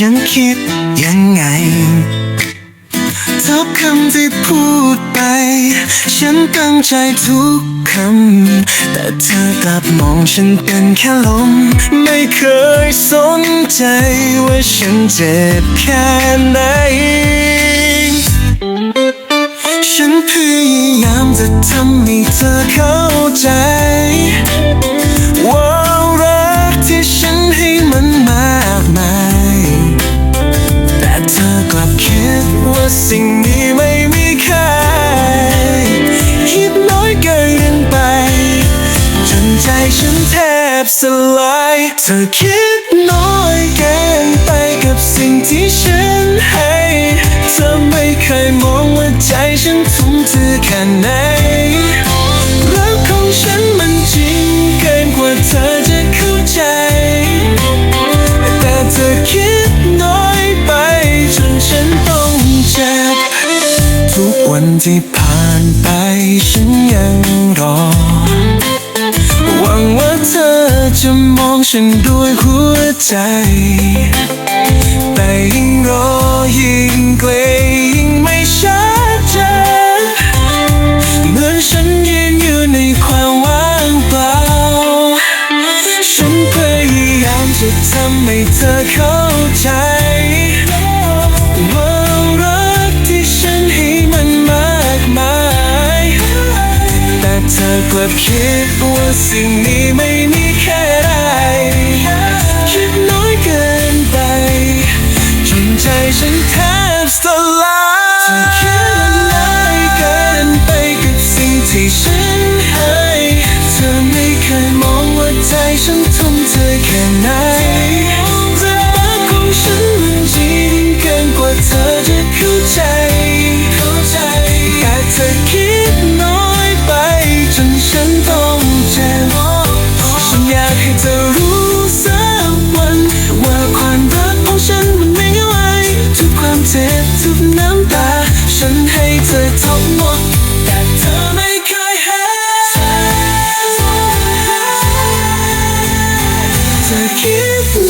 ฉันคิดยังไงทุกคำที่พูดไป ฉันตั้งใจทุกคำ แต่เธอกลับมองฉันเป็นแค่ลม ไม่เคยสนใจว่าฉันเจ็บแค่ไหน ฉันพยายามจะทำให้เธอเข้าใจ แทบสลายเธอคิดน้อยเกินไปกับสิ่งที่ฉันให้เธอไม่เคยมองว่าใจฉันทุ่มเทแค่ไหนรักของฉันมันจริงเกินกว่าเธอจะเข้าใจ แต่เธอคิดน้อยไปจนฉันต้องเจ็บทุกวันที่ผ่านไปฉันยังรอ ฉันด้วยหัวใจ แต่ยิ่งรอยิ่งเกรงยิ่งไม่ชัดเจนเหมือนฉันยืนอยู่ในความว่างเปล่า ฉันพยายามจะทำให้เธอเข้าใจว่ารักที่ฉันให้มันมากมายแต่เธอกลับคิดว่าสิ่งนี้ไม่ นใเธ